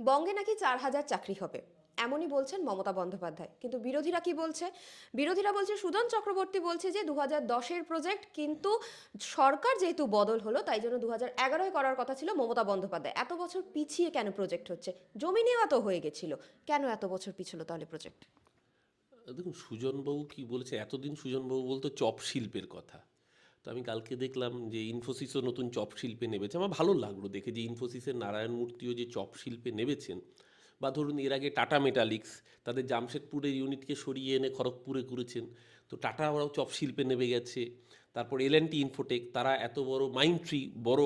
বঙ্গে নাকি চার হাজার চাকরি হবে? এমনই বলছেন মমতা বন্দ্যোপাধ্যায়। কিন্তু বিরোধীরা কি বলছে? বিরোধীরা বলছে সুজন চক্রবর্তী বলছে যে দু হাজার দশের প্রজেক্ট কিন্তু সরকার যেহেতু বদল হলো, তাই জন্য দু হাজার এগারোয় করার কথা ছিল মমতা বন্দ্যোপাধ্যায়। এত বছর পিছিয়ে কেন প্রজেক্ট হচ্ছে? জমি নেওয়া তো হয়ে গেছিল। কেন এত বছর পিছলো তাহলে প্রজেক্ট দেখুন সুজনবাবু কি বলেছে? এতদিন সুজনবাবু বলতো চপ শিল্পের কথা। তো আমি কালকে দেখলাম যে ইনফোসিসও নতুন চপ শিল্পে নেমেছে। আমার ভালো লাগল দেখে যে ইনফোসিসের নারায়ণ মূর্তিও যে চপ শিল্পে নেমেছেন বা ধরুন এর আগে টাটা মেটালিক্স তাদের জামশেদপুরের ইউনিটকে সরিয়ে এনে খড়গপুরে করেছেন। তো টাটা ওরাও চপ শিল্পে নেমে গেছে। তারপর এল টি ইনফোটেক তারা এত বড় মাইন্ড ট্রি বড়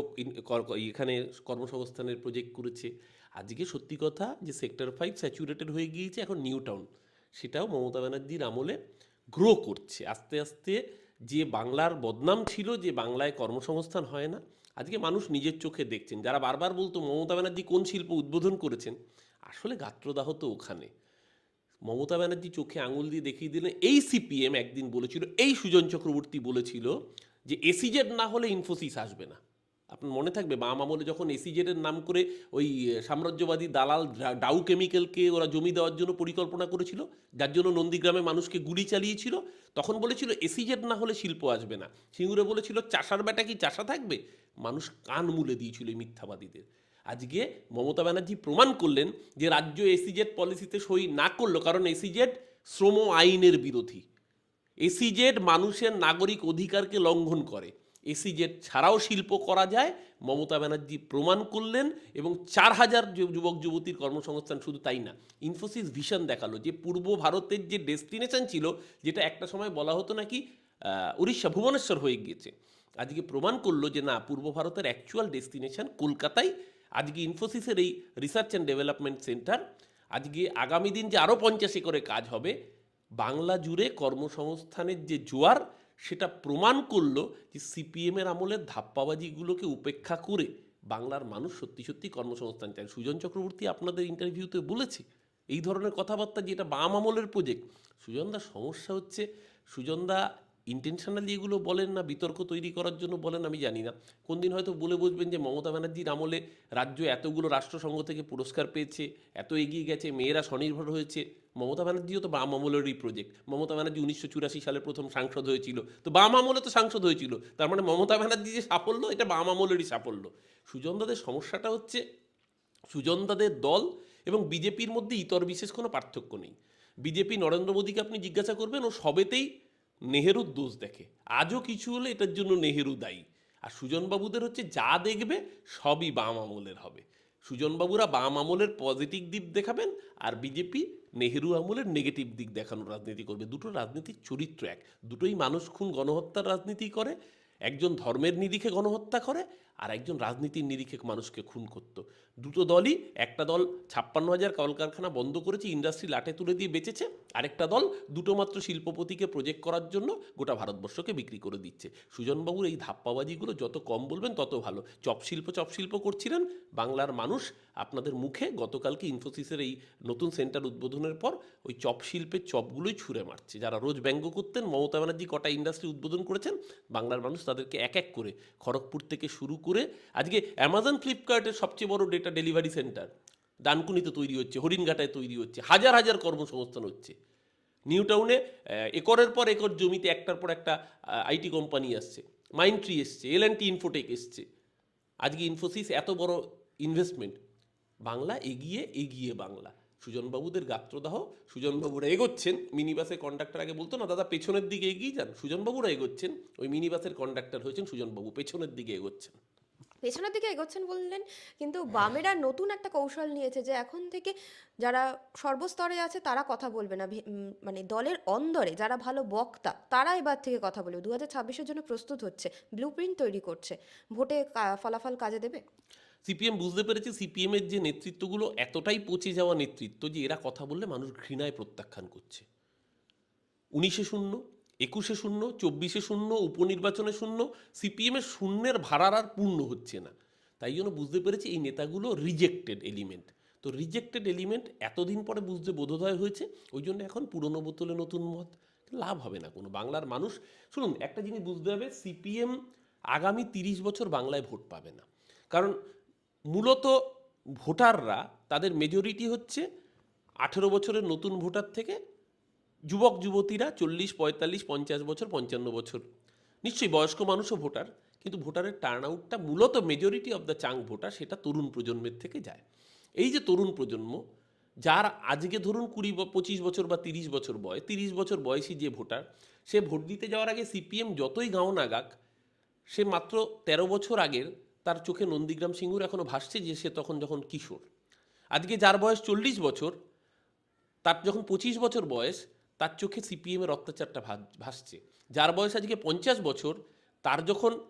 এখানে কর্মসংস্থানের প্রজেক্ট করেছে। আজকে সত্যি কথা যে সেক্টর ফাইভ স্যাচুরেটেড হয়ে গিয়েছে, এখন নিউ টাউন সেটাও মমতা ব্যানার্জির আমলে গ্রো করছে। আস্তে আস্তে যে বাংলার বদনাম ছিল যে বাংলায় কর্মসংস্থান হয় না, আজকে মানুষ নিজের চোখে দেখছেন। যারা বারবার বলতো মমতা ব্যানার্জি কোন শিল্প উদ্বোধন করেছেন, আসলে গাত্রদাহ তো ওখানে। মমতা ব্যানার্জি চোখে আঙুল দিয়ে দেখিয়ে দিলেন, এই সিপিএম একদিন বলেছিল, এই সুজন চক্রবর্তী বলেছিল যে এসিজেড না হলে ইনফোসিস আসবে না। আপনার মনে থাকবে? বাম আমলে যখন এসিজেডের নাম করে ওই সাম্রাজ্যবাদী দালাল ডাউ কেমিক্যালকে ওরা জমি দেওয়ার জন্য পরিকল্পনা করেছিল, যার জন্য নন্দীগ্রামে মানুষকে গুলি চালিয়েছিল, তখন বলেছিল এসিজেড না হলে শিল্প আসবে না। সিঙ্গুরে বলেছিল, চাষার বেটা কি চাষা থাকবে? মানুষ কান মুলে দিয়েছিল এই মিথ্যাবাদীদের। আজকে মমতা ব্যানার্জি প্রমাণ করলেন যে রাজ্য এসিজেড পলিসিতে সই না করল, কারণ এসিজেড শ্রম আইনের বিরোধী। এসিজেড মানুষের নাগরিক অধিকারকে লঙ্ঘন করে। এসিজেড ছাড়াও শিল্প করা যায়। মমতা ব্যানার্জি প্রমাণ করলেন এবং চার হাজার যুবক, যুবতীর কর্মসংস্থান শুধু তাই না ইনফোসিস ভিশন দেখাল যে পূর্ব ভারতের যে ডেস্টিনেশন ছিল, যেটা একটা সময় বলা হতো নাকি উড়িষ্যা ভুবনেশ্বর হয়ে গিয়েছে। আজকে প্রমাণ করল যে না, পূর্ব ভারতের অ্যাকচুয়াল ডেস্টিনেশন কলকাতায় আজকে ইনফোসিসের এই রিসার্চ অ্যান্ড ডেভেলপমেন্ট সেন্টার আজকে আগামী দিন যে আরও পঞ্চাশ একরে কাজ হবে, বাংলা জুড়ে কর্মসংস্থানের যে জোয়ার সেটা প্রমাণ করল যে সিপিএমের আমলের ধাপ্পাবাজিগুলোকে উপেক্ষা করে বাংলার মানুষ সত্যি সত্যি কর্মসংস্থান চায়। সুজন চক্রবর্তী আপনাদের ইন্টারভিউতে বলেছে এই ধরনের কথাবার্তা যেটা বাম আমলের প্রজেক্ট সুজনদার সমস্যা হচ্ছে সুজনদা ইন্টেনশনালি এগুলো বলেন না, বিতর্ক তৈরি করার জন্য বলেন, আমি জানি না। কোন দিন হয়তো বলে বুঝবেন যে মমতা ব্যানার্জির আমলে রাজ্য এতগুলো রাষ্ট্রসংঘ থেকে পুরস্কার পেয়েছে, এত এগিয়ে গেছে, মেয়েরা স্বনির্ভর হয়েছে। মমতা ব্যানার্জিও তো বাম আমলেরই প্রজেক্ট মমতা ব্যানার্জি উনিশশো চুরাশি সালে প্রথম সাংসদ হয়েছিল। তো বাম আমলে তো সাংসদ হয়েছিল। তার মানে মমতা ব্যানার্জি যে সাফল্য, এটা বাম আমলেরই সাফল্য। সুজনদাদের সমস্যাটা হচ্ছে, সুজনদাদের দল এবং বিজেপির মধ্যে ইতর বিশেষ কোনো পার্থক্য নেই। বিজেপি নরেন্দ্র মোদীকে আপনি জিজ্ঞাসা করবেন, ও সবেতেই নেহেরুর দোষ দেখে। আজও কিছু হলে এটার জন্য নেহেরু দায়ী। আর সুজনবাবুদের হচ্ছে যা দেখবে সবই বাম আমলের হবে। সুজনবাবুরা বাম আমলের পজিটিভ দিক দেখাবেন আর বিজেপি নেহেরু আমলের নেগেটিভ দিক দেখানোর রাজনীতি করবে। দুটো রাজনীতির চরিত্র এক। দুটোই মানুষ খুন গণহত্যার রাজনীতি করে। একজন ধর্মের নিরিখে গণহত্যা করে আর একজন রাজনীতির নিরিখে মানুষকে খুন করত। দুটো দলই, একটা দল ছাপ্পান্ন হাজার কলকারখানা বন্ধ করেছে ইন্ডাস্ট্রি লাটে তুলে দিয়ে বেঁচেছে, আরেকটা দল দুটো মাত্র শিল্পপতিকে প্রজেক্ট করার জন্য গোটা ভারতবর্ষকে বিক্রি করে দিচ্ছে। সুজনবাবুর এই ধাপ্পাবাজিগুলো যত কম বলবেন, তত ভালো। চপ শিল্প চপ শিল্প করছিলেন বাংলার মানুষ। আপনাদের মুখে গতকালকে ইনফোসিসের এই নতুন সেন্টার উদ্বোধনের পর ওই চপ শিল্পের চপগুলোই ছুঁড়ে মারছে। যারা রোজ ব্যঙ্গ করতেন, মমতা ব্যানার্জি কটা ইন্ডাস্ট্রি উদ্বোধন করেছেন, বাংলার মানুষ তাদেরকে এক এক করে খড়গপুর থেকে শুরু করে আজকে অ্যামাজন ফ্লিপকার্টের সবচেয়ে বড় ডেটা ডেলিভারি সেন্টার ডানকুনিতে তৈরি হচ্ছে, হরিণঘাটায় তৈরি হচ্ছে, হাজার হাজার কর্মসংস্থান হচ্ছে। নিউ টাউনে একরের পর একর জমিতে একটার পর একটা আইটি কোম্পানি আসছে মাইন্ডট্রি এসছে এল অ্যান্ড টি ইনফোটেক এসছে। আজকে ইনফোসিস এত বড় ইনভেস্টমেন্ট বাংলা এগিয়ে এগিয়ে বাংলা। সুজনবাবুদের গাত্রদাহ, সুজনবাবুরা এগোচ্ছেন মিনি বাসের কন্ডাক্টর আগে বলতো না, দাদা, পেছনের দিকে এগিয়ে যান। সুজনবাবুরা এগোচ্ছেন, ওই মিনি বাসের কন্ডাক্টর হয়েছেন সুজনবাবু, পেছনের দিকে এগোচ্ছেন। পেছনের দিকে এগোচ্ছেন বললেন, কিন্তু বামেরা নতুন একটা কৌশল নিয়েছে যে এখন থেকে যারা সর্বস্তরে আছে তারা কথা বলবে না। মানে দলের অন্দরে যারা ভালো বক্তা তারা এবার থেকে কথা বলবে। দু হাজার ছাব্বিশের জন্য প্রস্তুত হচ্ছে ব্লু তৈরি করছে। ভোটে ফলাফল কাজে দেবে? সিপিএম বুঝতে পেরেছে সিপিএমের যে নেতৃত্বগুলো এতটাই পচে যাওয়া নেতৃত্ব যে এরা কথা বললে মানুষ ঘৃণায় প্রত্যাখ্যান করছে। উনিশে শূন্য একুশে শূন্য, চব্বিশে শূন্য, উপনির্বাচনে শূন্য, সিপিএমের শূন্যের ভাড়ার আর পূর্ণ হচ্ছে না। তাই জন্য বুঝতে পেরেছি এই নেতাগুলো রিজেক্টেড এলিমেন্ট তো রিজেক্টেড এলিমেন্ট এতদিন পরে বুঝতে বোধোদয় হয়েছে, ওই জন্য এখন পুরনো বোতলে নতুন মত, লাভ হবে না কোনো। বাংলার মানুষ, শুনুন, একটা জিনিস বুঝতে হবে, সিপিএম আগামী তিরিশ বছর বাংলায় ভোট পাবে না। কারণ মূলত ভোটাররা, তাদের মেজরিটি হচ্ছে আঠেরো বছরের নতুন ভোটার থেকে যুবক, যুবতীরা চল্লিশ, পঁয়তাল্লিশ, পঞ্চাশ বছর, পঞ্চান্ন বছর। নিশ্চয়ই বয়স্ক মানুষও ভোটার, কিন্তু ভোটারের টার্ন আউটটা মূলত মেজরিটি অফ দ্য চাং ভোটার, সেটা তরুণ প্রজন্মের থেকে যায়। এই যে তরুণ প্রজন্ম, যার আজকে ধরুন কুড়ি পঁচিশ বছর বা তিরিশ বছর বয়স, তিরিশ বছর বয়সী যে ভোটার, সে ভোট দিতে যাওয়ার আগে সিপিএম যতই গাঁও নাগাক সে মাত্র তেরো বছর আগের তার চোখে নন্দীগ্রাম সিঙ্গুর এখনও ভাসছে যে সে তখন যখন কিশোর। আজকে যার বয়স চল্লিশ বছর, তার যখন পঁচিশ বছর বয়স তার চোখে সিপিএমের অত্যাচারটা ভাস- ভাসছে। যার বয়স আজকে পঞ্চাশ বছর, তার যখন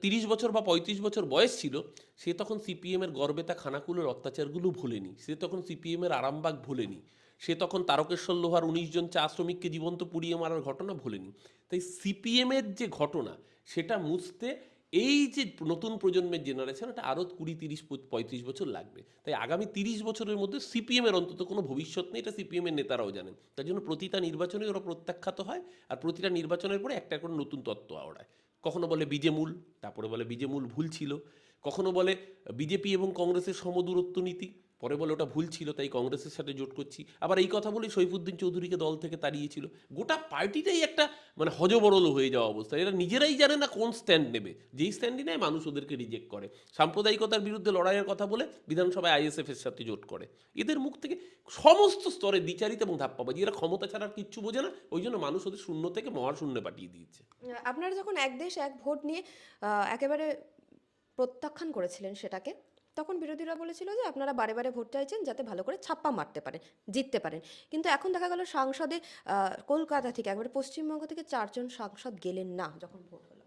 তিরিশ বছর বা পঁয়ত্রিশ বছর বয়স ছিল, সে তখন সিপিএমের গর্বেতা খানাকুলের অত্যাচারগুলো ভোলেনি। সে তখন সিপিএমের আরামবাগ ভোলেনি। সে তখন তারকেশ্বর লোহার উনিশ জন চা শ্রমিককে জীবন্ত পুড়িয়ে মারার ঘটনা ভোলেনি। তাই সিপিএমের যে ঘটনা, সেটা মুছতে এই যে নতুন প্রজন্মের জেনারেশন এটা আরও কুড়ি, তিরিশ পঁয়ত্রিশ বছর লাগবে। তাই আগামী তিরিশ বছরের মধ্যে সিপিএমের অন্তত কোনো ভবিষ্যৎ নেই, এটা সিপিএমের নেতারাও জানেন। তার জন্য প্রতিটা নির্বাচনে ওরা প্রত্যাখ্যাত হয় আর প্রতিটা নির্বাচনের পরে একটা করে নতুন তত্ত্ব আওড়ায়। কখনো বলে বিজেমূল, তারপরে বলে বিজেমূল ভুল ছিল। কখনো বলে বিজেপি এবং কংগ্রেসের সমদূরত্ব নীতি। পরে বলে ওটা ভুল ছিল, তাই কংগ্রেসের সাথে জোট করছি। আবার এই কথা বলে সৈফুদ্দিন চৌধুরীকে দল থেকে তাড়িয়েছিল। গোটা পার্টিটাই একটা মানে হজবরল হয়ে যাওয়া অবস্থা। এরা নিজেরাই জানে না কোন স্ট্যান্ড নেবে। যেই স্ট্যান্ডই নেয়, মানুষ ওদেরকে রিজেক্ট করে। সাম্প্রদায়িকতার বিরুদ্ধে লড়াইয়ের কথা বলে বিধানসভায় আইএসএফ এর সাথে জোট করে। এদের মুখ থেকে সমস্ত স্তরে দ্বিচারিত এবং ধাপ্পাবাজি। এরা ক্ষমতা ছাড়া আর কিচ্ছু বোঝে না। ওই জন্য মানুষ ওদের শূন্য থেকে মহাশূন্যে পাঠিয়ে দিয়েছে। আপনারা যখন এক দেশ, এক ভোট নিয়ে একেবারে প্রত্যাখ্যান করেছিলেন সেটাকে তখন বিরোধীরা বলেছিল যে আপনারা বারে বারে ভোট চাইছেন যাতে ভালো করে ছাপ্পা মারতে পারেন, জিততে পারেন। কিন্তু এখন দেখা গেল সাংসদে কলকাতা থেকে, একবারে পশ্চিমবঙ্গ থেকে চারজন সাংসদ গেলেন না যখন ভোট হলো।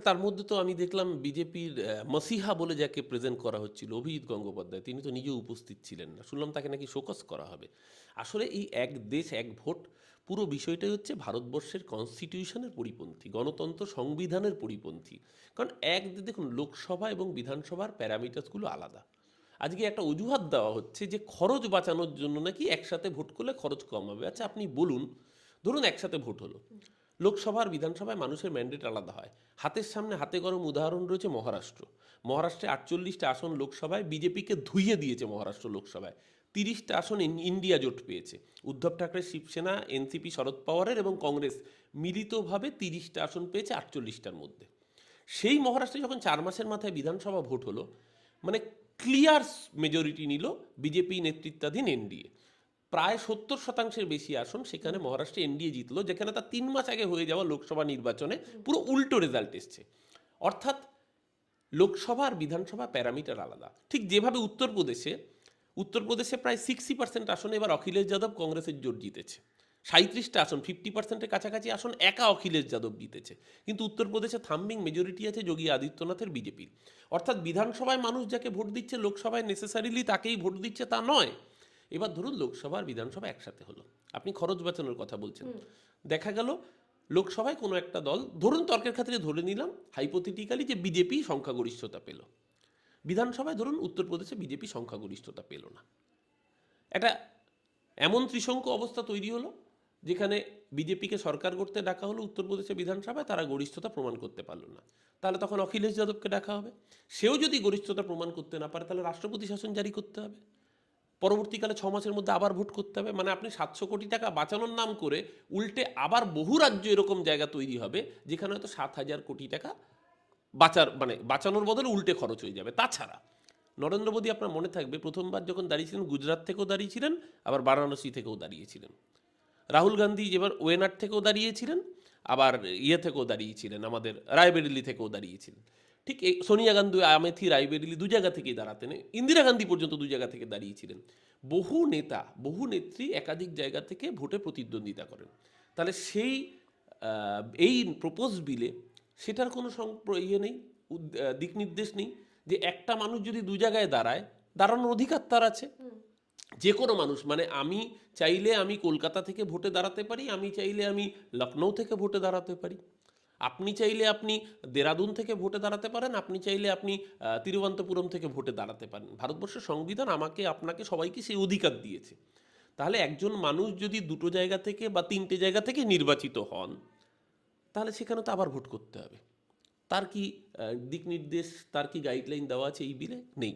তার মধ্যে তো আমি দেখলাম বিজেপির মসিহা বলে যাকে প্রেজেন্ট করা হচ্ছিল, অভিজিৎ গঙ্গোপাধ্যায়, তিনি তো নিজেও উপস্থিত ছিলেন না। শুনলাম তাকে নাকি শোকস করা হবে। আসলে এই এক দেশ, এক ভোট, পুরো বিষয়টাই হচ্ছে ভারতবর্ষের কনস্টিটিউশনের পরিপন্থী, গণতন্ত্র সংবিধানের পরিপন্থী। কারণ এক দেখুন, লোকসভা এবং বিধানসভার প্যারামিটার্সগুলো আলাদা। আজকে একটা অজুহাত দেওয়া হচ্ছে যে খরচ বাঁচানোর জন্য নাকি একসাথে ভোট করলে খরচ কম হবে। আচ্ছা আপনি বলুন, ধরুন একসাথে ভোট হলো। লোকসভার বিধানসভায় মানুষের ম্যান্ডেট আলাদা হয়। হাতের সামনে হাতে গরম উদাহরণ রয়েছে মহারাষ্ট্র। মহারাষ্ট্রে আটচল্লিশটা আসন লোকসভায়, বিজেপিকে ধুইয়ে দিয়েছে মহারাষ্ট্র লোকসভায়। তিরিশটা আসন ইন্ডিয়া জোট পেয়েছে। উদ্ধব ঠাকরে শিবসেনা, এনসিপি শরদ পাওয়ারের এবং কংগ্রেস মিলিতভাবে তিরিশটা আসন পেয়েছে আটচল্লিশটার মধ্যে। সেই মহারাষ্ট্রে যখন চার মাসের মাথায় বিধানসভা ভোট হলো মানে ক্লিয়ার মেজরিটি নিল বিজেপি নেতৃত্বাধীন এনডিএ। প্রায় সত্তর শতাংশের বেশি আসন সেখানে মহারাষ্ট্রে এনডিএ জিতলো, যেখানে তার তিন মাস আগে হয়ে যাওয়া লোকসভা নির্বাচনে পুরো উল্টো রেজাল্ট এসছে। অর্থাৎ লোকসভা আর বিধানসভা প্যারামিটার আলাদা। ঠিক যেভাবে উত্তরপ্রদেশে উত্তরপ্রদেশে প্রায় সিক্সটি পার্সেন্ট আসনে এবার অখিলেশ যাদব কংগ্রেসের জোট জিতেছে। সাঁত্রিশটা আসন ফিফটি পার্সেন্টের কাছাকাছি আসন একা অখিলেশ যাদব জিতেছে। কিন্তু উত্তরপ্রদেশে থাম্বিং মেজরিটি আছে যোগী আদিত্যনাথের বিজেপির। অর্থাৎ বিধানসভায় মানুষ যাকে ভোট দিচ্ছে, লোকসভায় নেসেসারিলি তাকেই ভোট দিচ্ছে তা নয়। এবার ধরুন লোকসভা আর বিধানসভা একসাথে হলো। আপনি খরচ বাঁচানোর কথা বলছেন। দেখা গেল লোকসভায় কোনো একটা দল ধরুন তর্কের খাতিরে ধরে নিলাম হাইপোথেটিক্যালি যে বিজেপি সংখ্যাগরিষ্ঠতা পেল। বিধানসভায় ধরুন উত্তরপ্রদেশে বিজেপি সংখ্যাগরিষ্ঠতা পেল না। একটা এমন ত্রিশঙ্ক অবস্থা তৈরি হলো যেখানে বিজেপিকে সরকার করতে ডাকা হলো উত্তরপ্রদেশে বিধানসভায় তারা গরিষ্ঠতা প্রমাণ করতে পারল না। তাহলে তখন অখিলেশ যাদবকে ডাকা হবে। সেও যদি গরিষ্ঠতা প্রমাণ করতে না পারে তাহলে রাষ্ট্রপতি শাসন জারি করতে হবে। পরবর্তীকালে ছ মাসের মধ্যে আবার ভোট করতে হবে। মানে আপনি সাতশো কোটি টাকা বাঁচানোর নাম করে উল্টে আবার বহু রাজ্য এরকম জায়গা তৈরি হবে, যেখানে হয়তো সাত হাজার কোটি টাকা বাঁচার মানে বাঁচানোর বদলে উল্টে খরচ হয়ে যাবে। তাছাড়া নরেন্দ্র মোদী আপনার মনে থাকবে, প্রথমবার যখন দাঁড়িয়েছিলেন, গুজরাট থেকেও দাঁড়িয়েছিলেন, আবার বারাণসী থেকেও দাঁড়িয়েছিলেন। রাহুল গান্ধী যেবার ওয়েনার থেকেও দাঁড়িয়েছিলেন, আবার ইয়ে থেকেও দাঁড়িয়েছিলেন, আমাদের রায়বেরেলি থেকেও দাঁড়িয়েছিলেন। ঠিক এই সোনিয়া গান্ধী আমেথি রায়বেরেলি দু জায়গা থেকেই দাঁড়াতেন। ইন্দিরা গান্ধী পর্যন্ত দু জায়গা থেকে দাঁড়িয়েছিলেন। বহু নেতা বহু নেত্রী একাধিক জায়গা থেকে ভোটে প্রতিদ্বন্দ্বিতা করেন। তাহলে সেই এই প্রপোজ বিলে সেটার কোনো ইয়ে নেই দিক নির্দেশ নেই যে একটা মানুষ যদি দু জায়গায় দাঁড়ায় দাঁড়ানোর অধিকার তার আছে। যে কোনো মানুষ মানে আমি চাইলে আমি কলকাতা থেকে ভোটে দাঁড়াতে পারি আমি চাইলে আমি লখনৌ থেকে ভোটে দাঁড়াতে পারি। আপনি চাইলে আপনি দেরাদুন থেকে ভোটে দাঁড়াতে পারেন, আপনি চাইলে আপনি তিরুবন্তপুরম থেকে ভোটে দাঁড়াতে পারেন। ভারতবর্ষের সংবিধান আমাকে, আপনাকে সবাইকে সেই অধিকার দিয়েছে। তাহলে একজন মানুষ যদি দুটো জায়গা থেকে বা তিনটে জায়গা থেকে নির্বাচিত হন, তাহলে সেখানে তো আবার ভোট করতে হবে। তার কি দিক নির্দেশ, তার কি গাইডলাইন দেওয়া আছে এই বিলে নেই।